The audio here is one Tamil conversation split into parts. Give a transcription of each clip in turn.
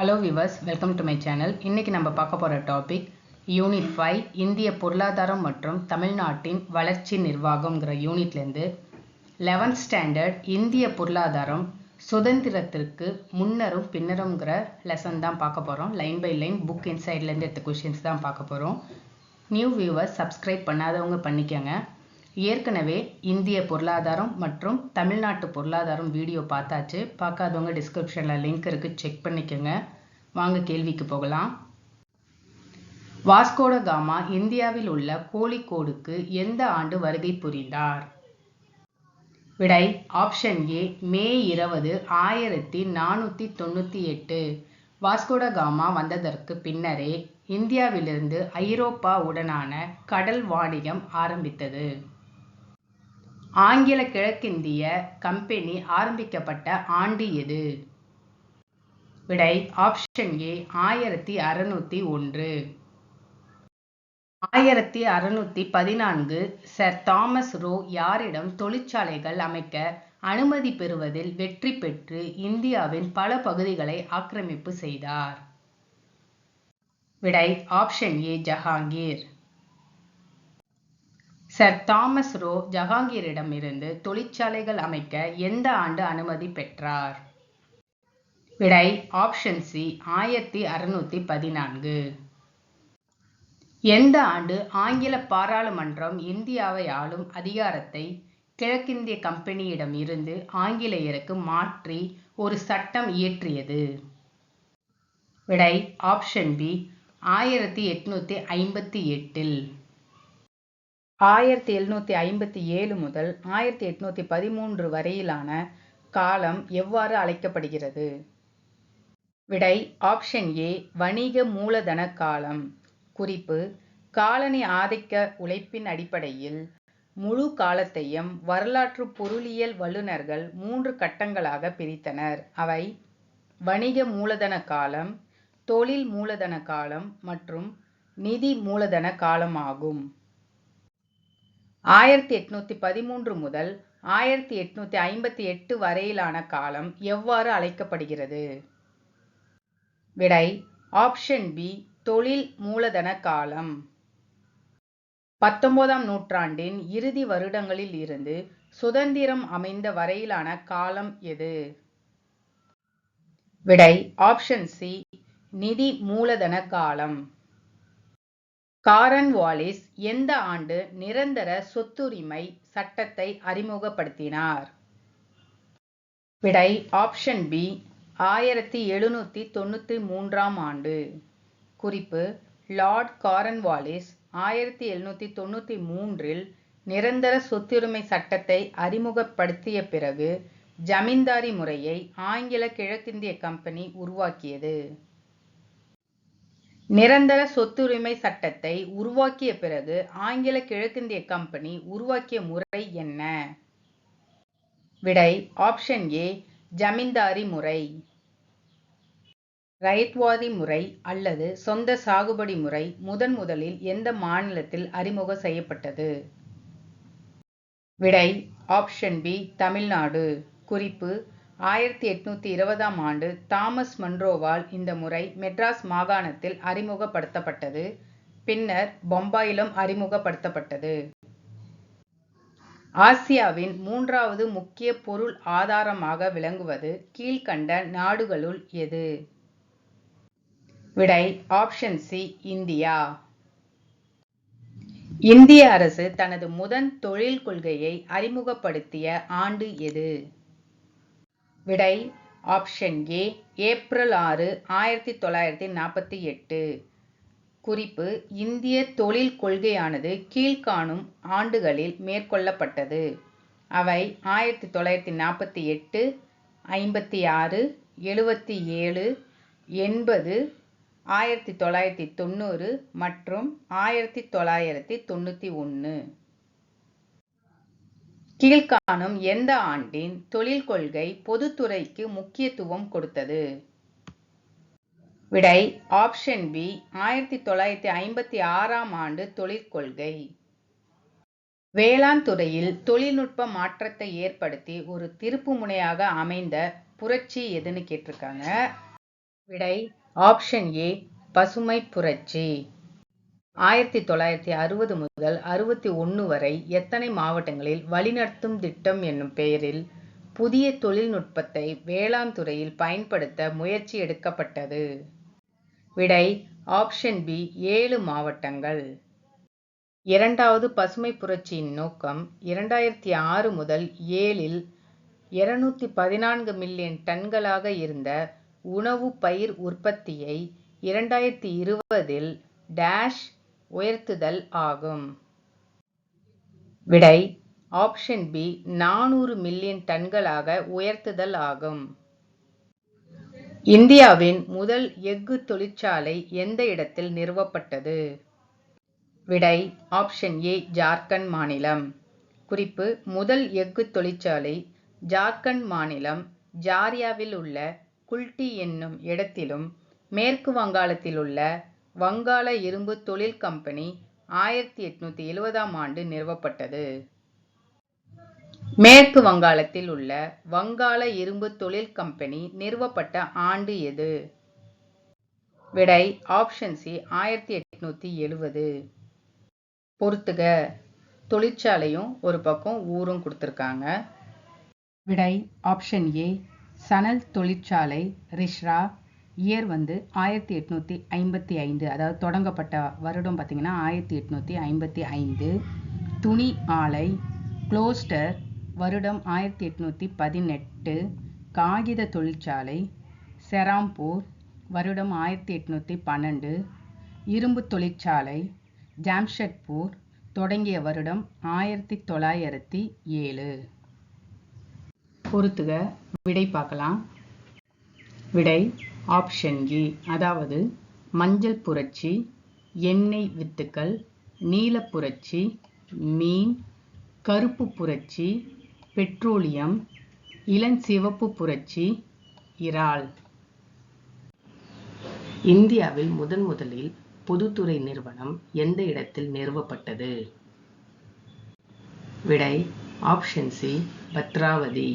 Hello viewers welcome to my channel இன்றைக்கி நம்ம பார்க்க போகிற டாபிக் யூனிட் ஃபைவ் இந்திய பொருளாதாரம் மற்றும் தமிழ்நாட்டின் வளர்ச்சி நிர்வாகம்ங்கிற யூனிட்லேருந்து லெவன்த் ஸ்டாண்டர்ட் இந்திய பொருளாதாரம் சுதந்திரத்திற்கு முன்னரும் பின்னருங்கிற லெசன் தான் பார்க்க போகிறோம் லைன் பை லைன் புக் இன்சைட்லேருந்து எடுத்த கொஷின்ஸ் தான் பார்க்க போகிறோம் நியூ வியூவர்ஸ் சப்ஸ்கிரைப் பண்ணாதவங்க பண்ணிக்கோங்க. ஏற்கனவே இந்திய பொருளாதாரம் மற்றும் தமிழ்நாட்டு பொருளாதாரம் வீடியோ பார்த்தாச்சு. பார்க்காதவங்க டிஸ்கிரிப்ஷனில் லிங்க் இருக்குது செக் பண்ணிக்கோங்க. வாங்க கேள்விக்கு போகலாம். வாஸ்கோட காமா இந்தியாவில் உள்ள கோழிக்கோடுக்கு எந்த ஆண்டு வருகை புரிந்தார்? விடை ஆப்ஷன் ஏ மே இருபது ஆயிரத்தி நானூற்றி தொண்ணூற்றி எட்டு. வாஸ்கோட காமா வந்ததற்கு பின்னரே இந்தியாவிலிருந்து ஐரோப்பா உடனான கடல் வாணிகம் ஆரம்பித்தது. ஆங்கில கிழக்கிந்திய கம்பெனி ஆரம்பிக்கப்பட்ட ஆண்டு எது? விடை ஆப்ஷன் ஏ ஆயிரத்தி அறுநூத்தி ஒன்று. ஆயிரத்தி அறுநூத்தி பதினான்கு சர் தாமஸ் ரோ யாரிடம் தொழிற்சாலைகள் அமைக்க அனுமதி பெறுவதில் வெற்றி பெற்று இந்தியாவின் பல பகுதிகளை ஆக்கிரமிப்பு செய்தார். விடை option A Jahangir. Sir Thomas Roe ஜஹாங்கீரிடமிருந்து தொழிற்சாலைகள் அமைக்க எந்த ஆண்டு அனுமதி பெற்றார்? விடை ஆப்ஷன் சி ஆயிரத்தி அறுநூத்தி பதினான்கு. எந்த ஆண்டு ஆங்கில பாராளுமன்றம் இந்தியாவை ஆளும் அதிகாரத்தை கிழக்கிந்திய கம்பெனியிடம் இருந்து ஆங்கிலேயருக்கு மாற்றி ஒரு சட்டம் இயற்றியது? விடை ஆப்ஷன் பி ஆயிரத்தி எட்நூத்தி ஐம்பத்தி எட்டில். ஆயிரத்தி எழுநூற்றி ஐம்பத்தி ஏழு முதல் ஆயிரத்தி எட்நூற்றி பதிமூன்று வரையிலான காலம் எவ்வாறு அழைக்கப்படுகிறது? விடை ஆப்ஷன் ஏ வணிக மூலதன காலம். குறிப்பு காலனி ஆதிக்க உழைப்பின் அடிப்படையில் முழு காலத்தையும் வரலாற்று பொருளியல் வல்லுநர்கள் மூன்று கட்டங்களாக பிரித்தனர். அவை வணிக மூலதன காலம் தொழில் மூலதன காலம் மற்றும் நிதி மூலதன காலமாகும். ஆயிரத்தி எட்நூத்தி பதிமூன்று முதல் ஆயிரத்தி எட்நூத்தி ஐம்பத்தி எட்டு வரையிலான காலம் எவ்வாறு அழைக்கப்படுகிறது? விடை ஆப்ஷன் பி தொழில் மூலதன காலம். பத்தொன்பதாம் நூற்றாண்டின் இறுதி வருடங்களில் இருந்து சுதந்திரம் அமைந்த வரையிலான காலம் எது? விடை ஆப்ஷன் சி நிதி மூலதன காலம். காரன் வாலிஸ் எந்த ஆண்டு நிரந்தர சொத்துரிமை சட்டத்தை அறிமுகப்படுத்தினார்? விடை ஆப்ஷன் பி ஆயிரத்தி எழுநூத்தி தொண்ணூத்தி மூன்றாம் ஆண்டு. குறிப்பு லார்ட் காரன்வாலிஸ் ஆயிரத்தி எழுநூத்தி தொண்ணூத்தி மூன்றில் நிரந்தர சொத்துரிமை சட்டத்தை அறிமுகப்படுத்திய பிறகு ஜமீன்தாரி முறையை ஆங்கில கிழக்கிந்திய கம்பெனி உருவாக்கியது. நிரந்தர சொத்துரிமை சட்டத்தை உருவாக்கிய பிறகு ஆங்கில கிழக்கிந்திய கம்பெனி உருவாக்கிய முறை என்ன? விடை ஆப்ஷன் ஏ ஜமீன்தாரி முறை. ரயத்வாதி முறை அல்லது சொந்த சாகுபடி முறை முதன் முதலில் எந்த மாநிலத்தில் அறிமுகம் செய்யப்பட்டது? விடை ஆப்ஷன் பி தமிழ்நாடு. குறிப்பு ஆயிரத்தி எட்நூத்தி இருபதாம் ஆண்டு தாமஸ் மன்ரோவால் இந்த முறை மெட்ராஸ் மாகாணத்தில் அறிமுகப்படுத்தப்பட்டது. பின்னர் பொம்பாயிலும் அறிமுகப்படுத்தப்பட்டது. ஆசியாவின் மூன்றாவது முக்கிய பொருள் ஆதாரமாக விளங்குவது கீழ்கண்ட நாடுகளுள் எது? விடை ஆப்ஷன் சி இந்தியா. இந்திய அரசு தனது முதன் தொழில் கொள்கையை அறிமுகப்படுத்திய ஆண்டு எது? விடை ஆப்ஷன் ஏ ஏப்ரல் ஆறு ஆயிரத்தி தொள்ளாயிரத்தி நாற்பத்தி எட்டு. குறிப்பு இந்திய தொழில் கொள்கையானது கீழ்காணும் ஆண்டுகளில் மேற்கொள்ளப்பட்டது. அவை ஆயிரத்தி தொள்ளாயிரத்தி நாற்பத்தி எட்டு ஐம்பத்தி ஆறு எழுபத்தி ஏழு எண்பது ஆயிரத்தி தொள்ளாயிரத்தி தொண்ணூறு மற்றும் ஆயிரத்தி தொள்ளாயிரத்தி தொண்ணூற்றி ஒன்று. கீழ்காணும் எந்த ஆண்டின் தொழில் கொள்கை பொதுத்துறைக்கு முக்கியத்துவம் கொடுத்தது? விடை ஆப்ஷன் பி ஆயிரத்தி தொள்ளாயிரத்தி ஐம்பத்தி ஆறாம் ஆண்டு தொழிற்கொள்கை வேளாண் துறையில் தொழில்நுட்ப மாற்றத்தை ஏற்படுத்தி ஒரு திருப்பு முனையாக அமைந்த புரட்சி எதுன்னு கேட்டிருக்காங்க. விடை ஆப்ஷன் ஏ பசுமை புரட்சி. ஆயிரத்தி தொள்ளாயிரத்தி அறுபது முதல் அறுபத்தி ஒன்று வரை எத்தனை மாவட்டங்களில் வழிநடத்தும் திட்டம் என்னும் பெயரில் புதிய தொழில்நுட்பத்தை வேளாண் துறையில் பயன்படுத்த முயற்சி எடுக்கப்பட்டது? விடை ஆப்ஷன் பி ஏழு மாவட்டங்கள். இரண்டாவது பசுமை புரட்சியின் நோக்கம் இரண்டாயிரத்தி ஆறு முதல் ஏழில் இருநூத்தி பதினான்கு மில்லியன் டன்களாக இருந்த உணவு பயிர் உற்பத்தியை இரண்டாயிரத்தி இருபதில் டேஷ் உயர்த்துதல் ஆகும். விடை ஆப்ஷன் பி நானூறு மில்லியன் டன்களாக உயர்த்துதல் ஆகும். இந்தியாவின் முதல் எஃகு தொழிற்சாலை எந்த இடத்தில் நிறுவப்பட்டது? விடை ஆப்ஷன் ஏ ஜார்க்கண்ட் மாநிலம். குறிப்பு முதல் எஃகு தொழிற்சாலை ஜார்க்கண்ட் மாநிலம். ஜாரியாவில் உள்ள குல்டி என்னும் இடத்திலும் மேற்கு வங்காளத்தில் உள்ள வங்காள இரும்பு தொழில் கம்பெனி ஆயிரத்தி எட்நூத்தி எழுவதாம் ஆண்டு நிறுவப்பட்டது. மேற்கு வங்காளத்தில் உள்ள வங்காள இரும்பு தொழில் கம்பெனி நிறுவப்பட்ட ஆண்டு எது? விடை ஆப்ஷன் சி ஆயிரத்தி எட்நூத்தி எழுவது. பொறுத்துக. தொழிற்சாலையும் ஒரு பக்கம் ஊரும் கொடுத்துருக்காங்க. விடை ஆப்ஷன் ஏ சணல் தொழிற்சாலை ரிஷ்ரா இயர் வந்து ஆயிரத்தி எட்நூற்றி ஐம்பத்தி ஐந்து அதாவது தொடங்கப்பட்ட வருடம் பார்த்திங்கன்னா ஆயிரத்தி எட்நூற்றி ஐம்பத்தி ஐந்து. துணி ஆலை குளோஸ்டர் வருடம் ஆயிரத்தி எட்நூற்றி பதினெட்டு. காகித தொழிற்சாலை செராம்பூர் வருடம் ஆயிரத்தி எட்நூற்றி பன்னெண்டு. இரும்பு தொழிற்சாலை ஜாம்ஷெட்பூர் தொடங்கிய வருடம் ஆயிரத்தி தொள்ளாயிரத்தி ஏழு. பொறுத்துக விடை பார்க்கலாம். விடை ஆப்ஷன் ஏ அதாவது மஞ்சள் புரட்சி எண்ணெய் வித்துக்கள் நீல புரட்சி மீன் கருப்பு புரட்சி பெட்ரோலியம் இளஞ்சிவப்பு புரட்சி இறால். இந்தியாவில் முதன் முதலில் பொதுத்துறை நிறுவனம் எந்த இடத்தில் நிறுவப்பட்டது? விடை ஆப்ஷன் சி பத்ராவதி.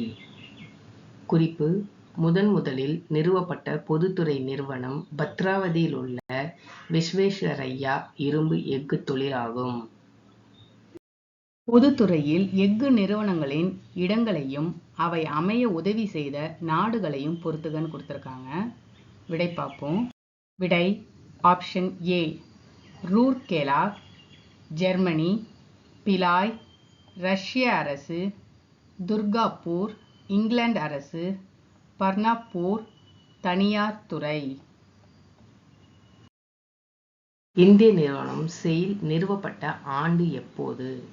குறிப்பு முதன் முதலில் நிறுவப்பட்ட பொதுத்துறை நிறுவனம் பத்ராவதியில் உள்ள விஸ்வேஸ்வரய்யா இரும்பு எஃகு தொழிலாகும் பொதுத்துறையில் எஃகு நிறுவனங்களின் இடங்களையும் அவை அமைய உதவி செய்த நாடுகளையும் பொறுத்துகன்னு கொடுத்துருக்காங்க. விடை பார்ப்போம். விடை option A. Rourkela Germany Bhilai ரஷ்ய அரசு துர்காப்பூர் இங்கிலாந்து அரசு பர்னாப்பூர் தனியார் துறை. இந்திய நிறுவனம் செயில் நிறுவப்பட்ட ஆண்டு எப்போது?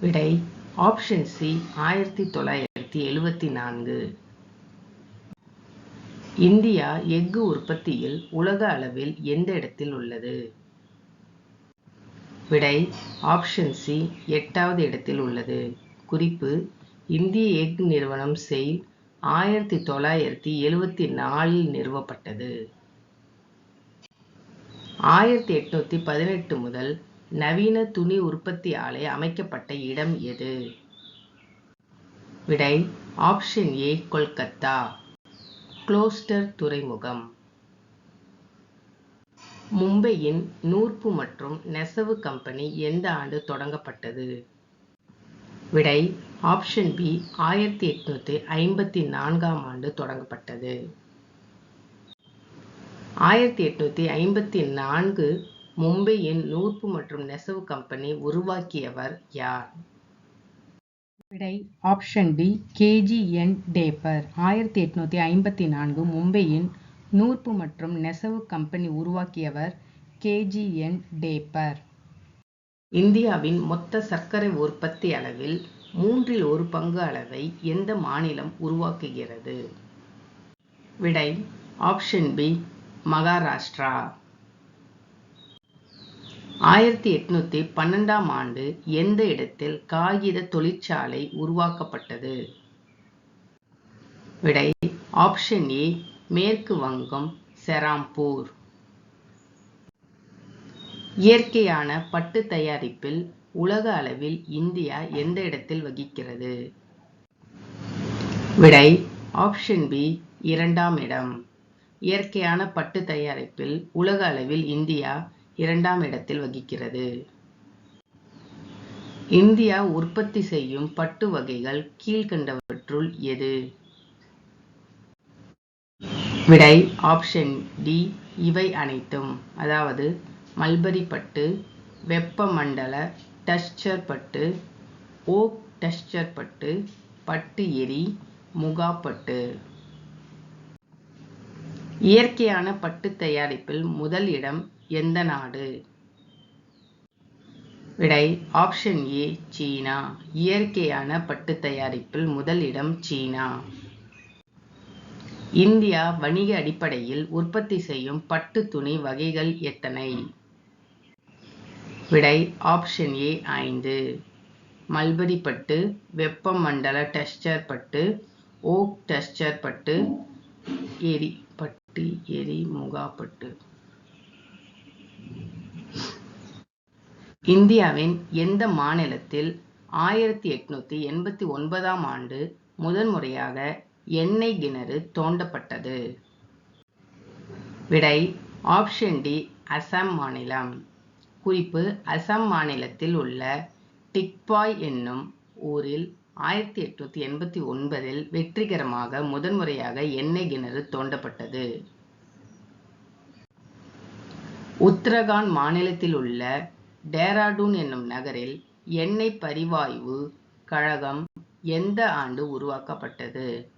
விடை ஆப்ஷன் சி ஆயிரத்தி தொள்ளாயிரத்தி எழுவத்தி நான்கு. இந்தியா எஃகு உற்பத்தியில் உலக அளவில் எந்த இடத்தில் உள்ளது? விடை ஆப்ஷன் சி எட்டாவது இடத்தில் உள்ளது. குறிப்பு இந்திய எஃகு நிறுவனம் செயல் ஆயிரத்தி தொள்ளாயிரத்தி எழுவத்தி நாலில் நிறுவப்பட்டது. ஆயிரத்தி எட்நூத்தி பதினெட்டு முதல் நவீன துணி உற்பத்தி ஆலை அமைக்கப்பட்ட இடம் எது? விடை ஆப்ஷன் ஏ கொல்கத்தா. குளோஸ்டர் துறைமுகம். மும்பையின் நூற்பு மற்றும் நெசவு கம்பெனி எந்த ஆண்டு தொடங்கப்பட்டது? விடை ஆப்ஷன் பி ஆயிரத்தி எட்நூத்தி ஐம்பத்தி நான்காம் ஆண்டு தொடங்கப்பட்டது. ஆயிரத்தி எட்நூத்தி ஐம்பத்தி நான்கு மும்பையின் நூற்பு மற்றும் நெசவு கம்பெனி உருவாக்கியவர் யார்? விடை ஆப்ஷன் பி கேஜிஎன் டேப்பர். ஆயிரத்தி எட்நூத்தி ஐம்பத்தி நான்கு மும்பையின் நூற்பு மற்றும் நெசவு கம்பெனி உருவாக்கியவர் கேஜிஎன் டேப்பர். இந்தியாவின் மொத்த சர்க்கரை உற்பத்தி அளவில் மூன்றில் ஒரு பங்கு அளவை எந்த மாநிலம் உருவாக்குகிறது? விடை ஆப்ஷன் பி மகாராஷ்டிரா. ஆயிரத்தி எட்நூத்தி பன்னெண்டாம் ஆண்டு எந்த இடத்தில் காகித தொழிற்சாலை உருவாக்கப்பட்டது? விடை ஆப்ஷன் ஏ மேற்கு வங்கம் செராம்பூர். இயற்கையான பட்டு தயாரிப்பில் உலக அளவில் இந்தியா எந்த இடத்தில் வகிக்கிறது? விடை ஆப்ஷன் பி இரண்டாம் இடம். இயற்கையான பட்டு தயாரிப்பில் உலக அளவில் இந்தியா இரண்டாம் இடத்தில் வகிக்கிறது. இந்தியா உற்பத்தி செய்யும் பட்டு வகைகள் கீழ்கண்டவற்றுள் எது? விடை ஆப்ஷன் டி இவை அனைத்தும். அதாவது மல்பரி பட்டு வெப்பமண்டல டஸ்டர் பட்டு ஓக் டஸ்டர் பட்டு பட்டு எரி முகாப்பட்டு. இயற்கையான பட்டு தயாரிப்பில் முதல் இடம் எந்த நாடு? விடை ஆப்ஷன் ஏ சீனா. இயற்கையான பட்டு தயாரிப்பில் முதல் இடம் சீனா. இந்தியா வணிக அடிப்படையில் உற்பத்தி செய்யும் பட்டு துணி வகைகள் எத்தனை? விடை ஆப்ஷன் ஏ ஐந்து. மல்பரி பட்டு வெப்பமண்டல டெஸ்டர் பட்டு ஓக் டெஸ்டர் பட்டு எரி பட்டு எரி முகாப்பட்டு இந்தியாவின் எந்த மாநிலத்தில் ஆயிரத்தி எட்நூத்தி எண்பத்தி ஒன்பதாம் ஆண்டு முதன்முறையாக எண்ணெய் கிணறு தோண்டப்பட்டது? விடை ஆப்ஷன் டி அசாம் மாநிலம். குறிப்பு அசாம் மாநிலத்தில் உள்ள டிக்பாய் என்னும் ஊரில் ஆயிரத்தி எட்நூத்தி எண்பத்தி ஒன்பதில் வெற்றிகரமாக முதன்முறையாக எண்ணெய் கிணறு தோண்டப்பட்டது. உத்தரகாண்ட் மாநிலத்தில் உள்ள டேராடூன் என்னும் நகரில் எண்ணெய் பரிவாய்வு கழகம் எந்த ஆண்டு உருவாக்கப்பட்டது?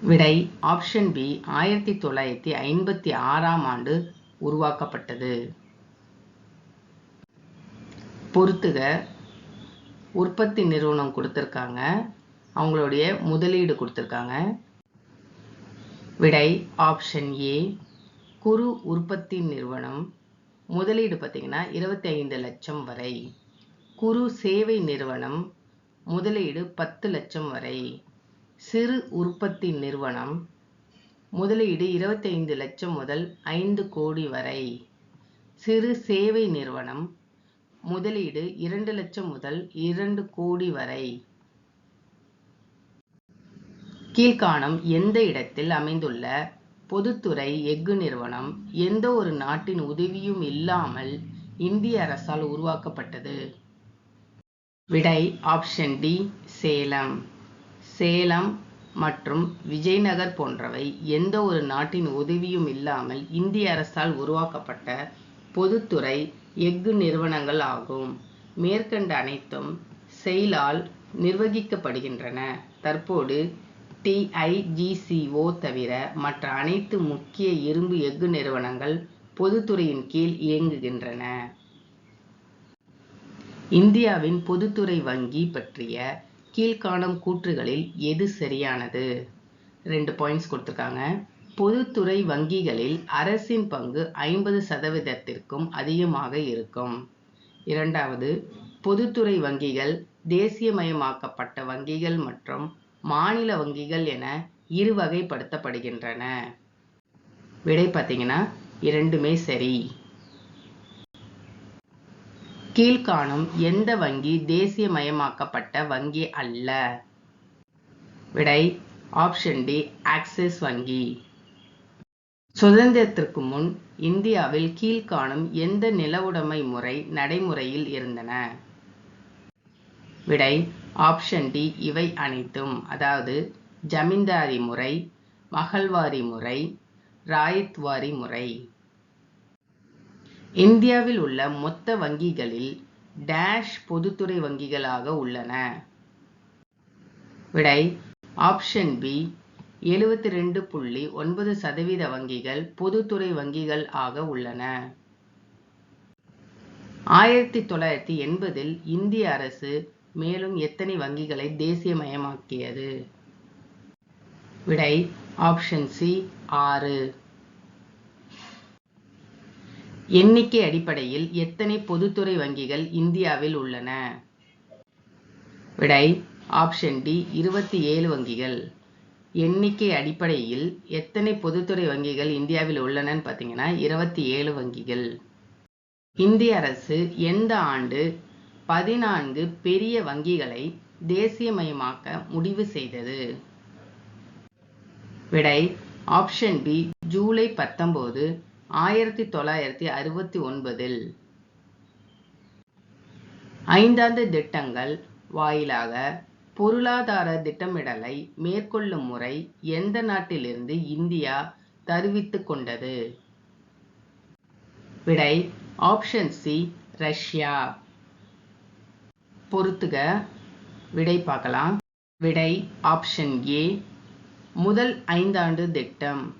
விடை ஆப்ஷன் பி ஆயிரத்தி தொள்ளாயிரத்தி ஐம்பத்தி ஆறாம் ஆண்டு உருவாக்கப்பட்டது. பொறுத்துக. உற்பத்தி நிறுவனம் கொடுத்துருக்காங்க. அவங்களுடைய முதலீடு கொடுத்துருக்காங்க. விடை ஆப்ஷன் ஏ குறு உற்பத்தி நிறுவனம். முதலீடு பார்த்திங்கன்னா இருபத்தி ஐந்து லட்சம் வரை. குறு சேவை நிறுவனம். முதலீடு பத்து லட்சம் வரை. சிறு உற்பத்தி நிறுவனம். முதலீடு இருபத்தைந்து லட்சம் முதல் ஐந்து கோடி வரை. சிறு சேவை நிறுவனம். முதலீடு இரண்டு லட்சம் முதல் இரண்டு கோடி வரை. கீழ்காணும் எந்த இடத்தில் அமைந்துள்ள பொதுத்துறை எஃகு நிறுவனம் எந்த ஒரு நாட்டின் உதவியும் இல்லாமல் இந்திய அரசால் உருவாக்கப்பட்டது? விடை ஆப்ஷன் டி சேலம். சேலம் மற்றும் விஜயநகர் போன்றவை எந்த ஒரு நாட்டின் உதவியும் இல்லாமல் இந்திய அரசால் உருவாக்கப்பட்ட பொதுத்துறை எஃகு நிறுவனங்கள் ஆகும். மேற்கண்ட அனைத்தும் செயலால் நிர்வகிக்கப்படுகின்றன. தற்போது டிஐஜிசிஓ தவிர மற்ற அனைத்து முக்கிய இரும்பு எஃகு நிறுவனங்கள் பொதுத்துறையின் கீழ் இயங்குகின்றன. இந்தியாவின் பொதுத்துறை வங்கி பற்றிய கீழ்காணும் கூற்றுகளில் எது சரியானது? ரெண்டு பாயிண்ட்ஸ் கொடுத்துருக்காங்க. பொதுத்துறை வங்கிகளில் அரசின் பங்கு ஐம்பது சதவீதத்திற்கும் அதிகமாக இருக்கும். இரண்டாவது பொதுத்துறை வங்கிகள் தேசியமயமாக்கப்பட்ட வங்கிகள் மற்றும் மாநில வங்கிகள் என இரு வகைப்படுத்தப்படுகின்றன. விடை பார்த்தீங்கன்னா இரண்டுமே சரி. கீழ்காணும் எந்த வங்கி தேசியமயமாக்கப்பட்ட வங்கி அல்ல? விடை ஆப்ஷன் டி ஆக்சிஸ் வங்கி. சுதந்திரத்திற்கு முன் இந்தியாவில் கீழ்காணும் எந்த நிலவுடைமை முறை நடைமுறையில் இருந்தன? விடை ஆப்ஷன் டி இவை அனைத்தும். அதாவது ஜமீன்தாரி முறை மகள்வாரி முறை ராயத்வாரி முறை. இந்தியாவில் உள்ள மொத்த வங்கிகளில் டேஷ் பொதுத்துறை வங்கிகளாக உள்ளன. விடை ஆப்ஷன் பி எழுபத்தி ரெண்டு புள்ளி ஒன்பது சதவீத வங்கிகள் பொதுத்துறை வங்கிகள் ஆக உள்ளன. ஆயிரத்தி தொள்ளாயிரத்தி எண்பதில் இந்திய அரசு மேலும் எத்தனை வங்கிகளை தேசியமயமாக்கியது? விடை ஆப்ஷன் சி ஆறு. எண்ணிக்கை அடிப்படையில் எத்தனை பொதுத்துறை வங்கிகள் இந்தியாவில் உள்ளன? விடை ஆப்ஷன் டி இருபத்தி ஏழு வங்கிகள். எண்ணிக்கை அடிப்படையில் எத்தனை பொதுத்துறை வங்கிகள் இந்தியாவில் உள்ளனன்னு பார்த்தீங்கன்னா இருபத்தி ஏழு வங்கிகள். இந்திய அரசு எந்த ஆண்டு பதினான்கு பெரிய வங்கிகளை தேசியமயமாக்க முடிவு செய்தது? விடை ஆப்ஷன் பி ஜூலை பத்தொன்பது ஆயிரத்தி தொள்ளாயிரத்தி அறுபத்தி ஒன்பதில். ஐந்தாண்டு திட்டங்கள் வாயிலாக பொருளாதார திட்டமிடலை மேற்கொள்ளும் முறை எந்த நாட்டிலிருந்து இந்தியா தருவித்து கொண்டது? விடை ஆப்ஷன் சி ரஷ்யா. பொறுத்துக. விடை பார்க்கலாம். விடை ஆப்ஷன் ஏ. முதல் ஐந்தாண்டு திட்டம்.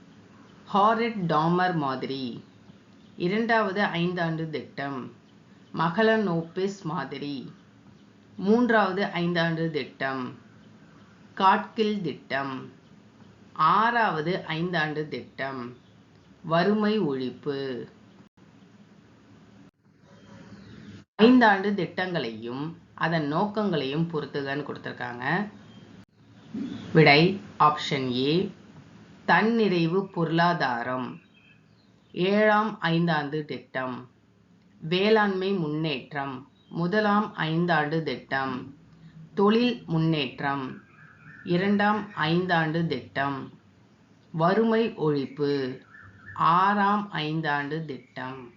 ஹாரிட் டாமர் மாதிரி. இரண்டாவது ஐந்தாண்டு திட்டம். மகளனோபிஸ் மாதிரி. மூன்றாவது ஐந்தாண்டு திட்டம். காட்கில் திட்டம். ஆறாவது ஐந்தாண்டு திட்டம். வறுமை ஒழிப்பு. ஐந்தாண்டு திட்டங்களையும் அதன் நோக்கங்களையும் பொறுத்துகன்னு கொடுத்துருக்காங்க. விடை ஆப்ஷன் ஏ தன்னிறைவு பொருளாதாரம். ஏழாம் ஐந்தாண்டு திட்டம். வேளாண்மை முன்னேற்றம். முதலாம் ஐந்தாண்டு திட்டம். தொழில் முன்னேற்றம். இரண்டாம் ஐந்தாண்டு திட்டம். வறுமை ஒழிப்பு. ஆறாம் ஐந்தாண்டு திட்டம்.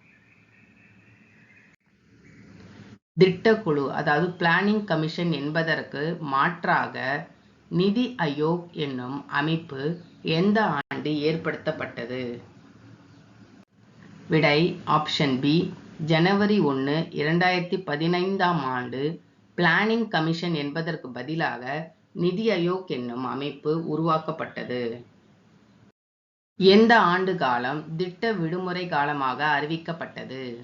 திட்டக்குழு அதாவது பிளானிங் கமிஷன் என்பதற்கு மாற்றாக நிதி அயோக் என்னும் அமைப்பு எந்த ஆண்டு ஏற்படுத்தப்பட்டது? விடை ஆப்ஷன் பி. ஜனவரி ஒன்று இரண்டாயிரத்தி பதினைந்தாம் ஆண்டு பிளானிங் கமிஷன் என்பதற்கு பதிலாக நிதி ஆயோக் என்னும் அமைப்பு உருவாக்கப்பட்டது. எந்த ஆண்டு காலம் திட்ட விடுமுறை காலமாக அறிவிக்கப்பட்டது?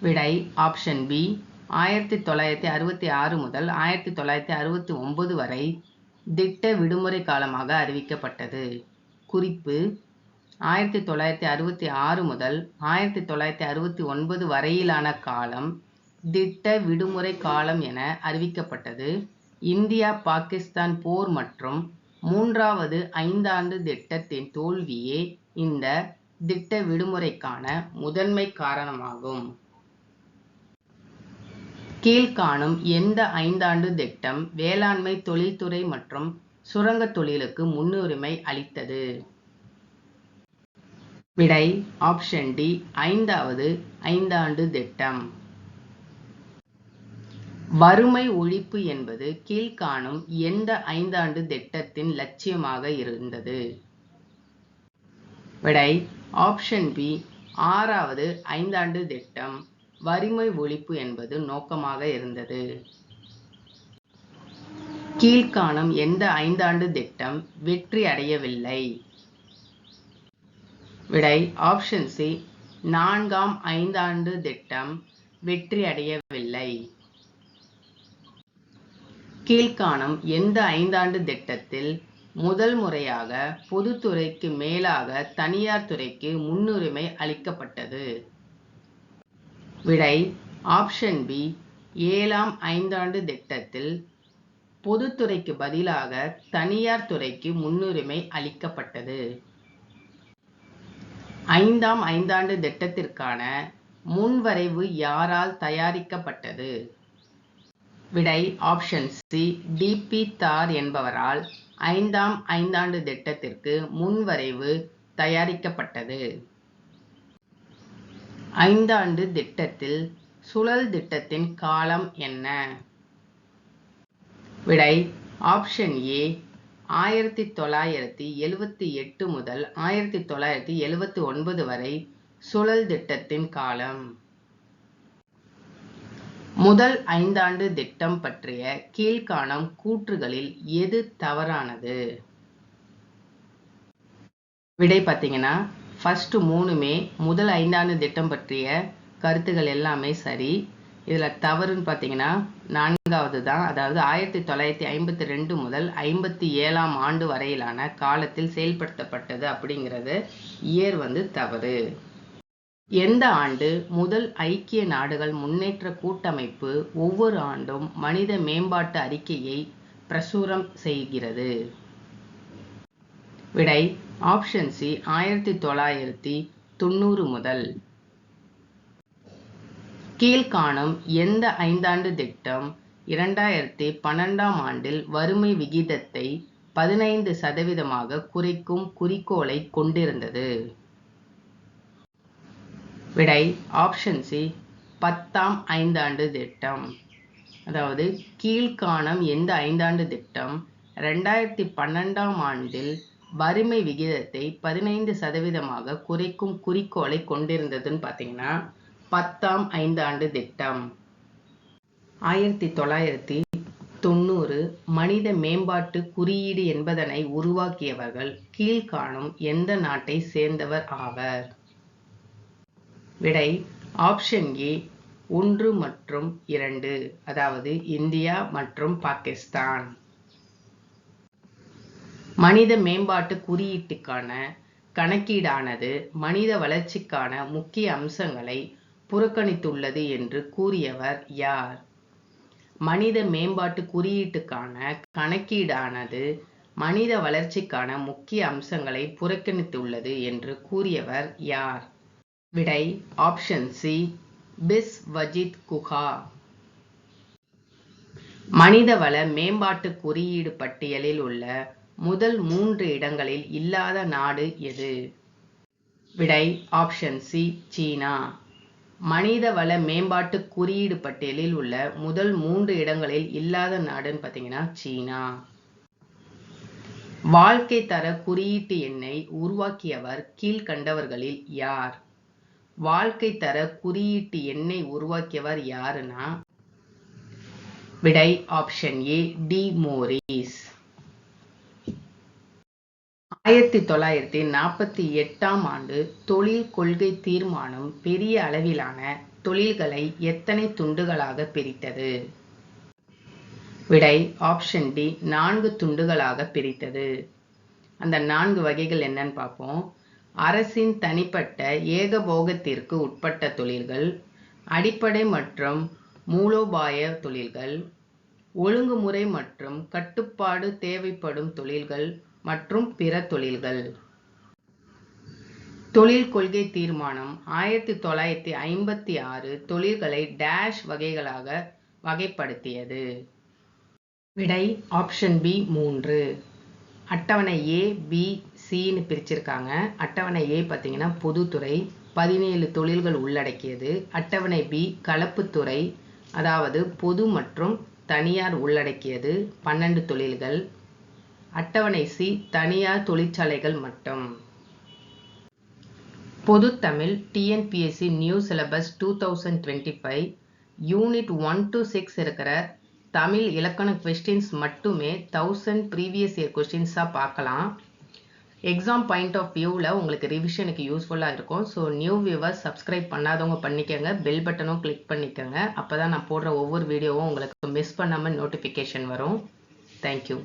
விடை ஆப்ஷன் பி ஆயிரத்தி தொள்ளாயிரத்தி அறுபத்தி ஆறு முதல் ஆயிரத்தி தொள்ளாயிரத்தி அறுபத்தி ஒன்பது வரை திட்ட விடுமுறை காலமாக அறிவிக்கப்பட்டது. குறிப்பு ஆயிரத்தி தொள்ளாயிரத்தி அறுபத்தி ஆறு முதல் ஆயிரத்தி தொள்ளாயிரத்தி அறுபத்தி ஒன்பது வரையிலான காலம் திட்ட விடுமுறை காலம் என அறிவிக்கப்பட்டது. இந்தியா பாகிஸ்தான் போர் மற்றும் மூன்றாவது ஐந்தாண்டு திட்டத்தின் தோல்வியே இந்த திட்ட விடுமுறைக்கான முதன்மை காரணமாகும். கீழ்காணும் எந்த ஐந்தாண்டு திட்டம் வேளாண்மை தொழில்துறை மற்றும் சுரங்கத் தொழிலுக்கு முன்னுரிமை அளித்தது? விடை ஆப்ஷன் டி ஐந்தாவது ஐந்தாண்டு திட்டம். வறுமை ஒழிப்பு என்பது கீழ்காணும் எந்த ஐந்தாண்டு திட்டத்தின் லட்சியமாக இருந்தது? விடை ஆப்ஷன் பி ஆறாவது ஐந்தாண்டு திட்டம். வறுமை ஒழிப்பு என்பது நோக்கமாக இருந்தது. கீழ்காணும் எந்த ஐந்தாண்டு திட்டம் வெற்றி அடையவில்லை. விடை ஆப்ஷன் சி நான்காம் ஐந்தாண்டு திட்டம் வெற்றி அடையவில்லை கீழ்காணும் எந்த ஐந்தாண்டு திட்டத்தில் முதல் முறையாக பொதுத்துறைக்கு மேலாக தனியார் துறைக்கு முன்னுரிமை அளிக்கப்பட்டது? விடை ஆப்ஷன் பி ஏழாம் ஐந்தாண்டு திட்டத்தில் பொதுத்துறைக்கு பதிலாக தனியார் துறைக்கு முன்னுரிமை அளிக்கப்பட்டது. ஐந்தாம் ஐந்தாண்டு திட்டத்திற்கான முன்வரைவு யாரால் தயாரிக்கப்பட்டது? விடை ஆப்ஷன் சி டிபி தார் என்பவரால் ஐந்தாம் ஐந்தாண்டு திட்டத்திற்கு முன்வரைவு தயாரிக்கப்பட்டது. ஐந்தாண்டு திட்டத்தில் சுழல் திட்டத்தின் காலம் என்ன? விடை ஆப்ஷன் ஏ ஆயிரத்தி தொள்ளாயிரத்தி எழுவத்தி எட்டு முதல் ஆயிரத்தி தொள்ளாயிரத்தி எழுவத்தி ஒன்பது வரை சுழல் திட்டத்தின் காலம். முதல் ஐந்தாண்டு திட்டம் பற்றிய கீழ்காணும் கூற்றுகளில் எது தவறானது? விடை பார்த்தீங்கன்னா ஃபஸ்ட்டு மூணுமே முதல் ஐந்தாண்டு திட்டம் பற்றிய கருத்துகள் எல்லாமே சரி இதில் தவறுன்னு பார்த்தீங்கன்னா நான்காவது தான் அதாவது ஆயிரத்தி தொள்ளாயிரத்தி ஐம்பத்தி ரெண்டு முதல் ஐம்பத்தி ஏழாம் ஆண்டு வரையிலான காலத்தில் செயல்படுத்தப்பட்டது அப்படிங்கிறது இயர் வந்து தவறு. எந்த ஆண்டு? முதல் ஐக்கிய நாடுகள் முன்னேற்ற கூட்டமைப்பு ஒவ்வொரு ஆண்டும் மனித மேம்பாட்டு அறிக்கையை பிரசுரம் செய்கிறது. விடை ஆப்ஷன் சி ஆயிரத்தி தொள்ளாயிரத்தி தொண்ணூறு முதல். கீழ்காணும் எந்த ஐந்தாண்டு திட்டம் இரண்டாயிரத்தி பன்னெண்டாம் ஆண்டில் வறுமை விகிதத்தை பதினைந்து சதவீதமாக குறைக்கும் குறிக்கோளை கொண்டிருந்தது. விடை ஆப்ஷன் சி பத்தாம் ஐந்தாண்டு திட்டம். அதாவது கீழ்காணும் எந்த ஐந்தாண்டு திட்டம் ரெண்டாயிரத்தி பன்னெண்டாம் ஆண்டில் வறுமை விகிதத்தை பதினைந்து சதவீதமாக குறைக்கும் குறிக்கோளை கொண்டிருந்ததுன்னு பார்த்தீங்கன்னா பத்தாம் ஐந்தாண்டு திட்டம். ஆயிரத்தி தொள்ளாயிரத்தி தொண்ணூறு மனித மேம்பாட்டு குறியீடு என்பதனை உருவாக்கியவர்கள் கீழ்காணும் எந்த நாட்டை சேர்ந்தவர் ஆவர். விடை ஆப்ஷன் ஏ ஒன்று மற்றும் இரண்டு அதாவது இந்தியா மற்றும் பாகிஸ்தான். மனித மேம்பாட்டு குறியீட்டுக்கான கணக்கீடானது மனித வளர்ச்சிக்கான முக்கிய அம்சங்களை புறக்கணித்துள்ளது என்று கூறியவர் யார்? மனித மேம்பாட்டு குறியீட்டுக்கான கணக்கீடானது மனித வளர்ச்சிக்கான முக்கிய அம்சங்களை புறக்கணித்துள்ளது என்று கூறியவர் யார்? விடை ஆப்ஷன் சி பிஸ் வஜித் குஹா மனிதவள மேம்பாட்டு குறியீடு பட்டியலில் உள்ள முதல் மூன்று இடங்களில் இல்லாத நாடு எது? விடை ஆப்ஷன் சி சீனா. மனிதவள மேம்பாட்டு குறியீடு பட்டியலில் உள்ள முதல் மூன்று இடங்களில் இல்லாத நாடுன்னு பார்த்தீங்கன்னா சீனா. வாழ்க்கை தர குறியீட்டு எண்ணை உருவாக்கியவர் கீழ்கண்டவர்களில் யார்? வாழ்க்கை தர குறியீட்டு எண்ணை உருவாக்கியவர் யாருன்னா? விடை ஆப்ஷன் ஏ டி மோரிஸ். ஆயிரத்தி தொள்ளாயிரத்தி நாற்பத்தி எட்டாம் ஆண்டு தொழில் கொள்கை தீர்மானம் பெரிய அளவிலான தொழில்களை எத்தனை துண்டுகளாக பிரித்தது? விடை ஆப்ஷன் டி நான்கு துண்டுகளாக பிரித்தது. அந்த நான்கு வகைகள் என்னன்னு பார்ப்போம். அரசின் தனிப்பட்ட ஏகபோகத்திற்கு உட்பட்ட தொழில்கள் அடிப்படை மற்றும் மூலோபாய தொழில்கள் ஒழுங்குமுறை மற்றும் கட்டுப்பாடு தேவைப்படும் தொழில்கள் மற்றும் பிற தொழில்கள். தொழில் கொள்கை தீர்மானம். ஆயிரத்தி தொள்ளாயிரத்தி ஐம்பத்தி ஆறு தொழில்களை டேஷ் வகைகளாக வகைப்படுத்தியது. விடை ஆப்ஷன் பி மூன்று. அட்டவணை ஏ பி சின்னு பிரிச்சிருக்காங்க. அட்டவணை ஏ பார்த்தீங்கன்னா பொதுத்துறை பதினேழு தொழில்கள் உள்ளடக்கியது. அட்டவணை பி கலப்புத்துறை அதாவது பொது மற்றும் தனியார் உள்ளடக்கியது. பன்னெண்டு தொழில்கள். அட்டவணை சி தனியார் தொழிற்சாலைகள் மட்டும். பொதுத்தமிழ் TNPSC new syllabus two thousand twenty five unit one to six இருக்கிற தமிழ் இலக்கண கொஸ்டின்ஸ் மட்டுமே தௌசண்ட் ப்ரீவியஸ் இயர் கொஸ்டின்ஸாக பார்க்கலாம். எக்ஸாம் பாயிண்ட் ஆஃப் வியூவில் உங்களுக்கு ரிவிஷனுக்கு யூஸ்ஃபுல்லாக இருக்கும். ஸோ நியூ வியூவர்ஸ் சப்ஸ்கிரைப் பண்ணாதவங்க பண்ணிக்கோங்க. பெல் பட்டனும் கிளிக் பண்ணிக்கோங்க. அப்போ தான் நான் போடுற ஒவ்வொரு வீடியோவும் உங்களுக்கு மிஸ் பண்ணாமல் நோட்டிஃபிகேஷன் வரும். தேங்க்யூ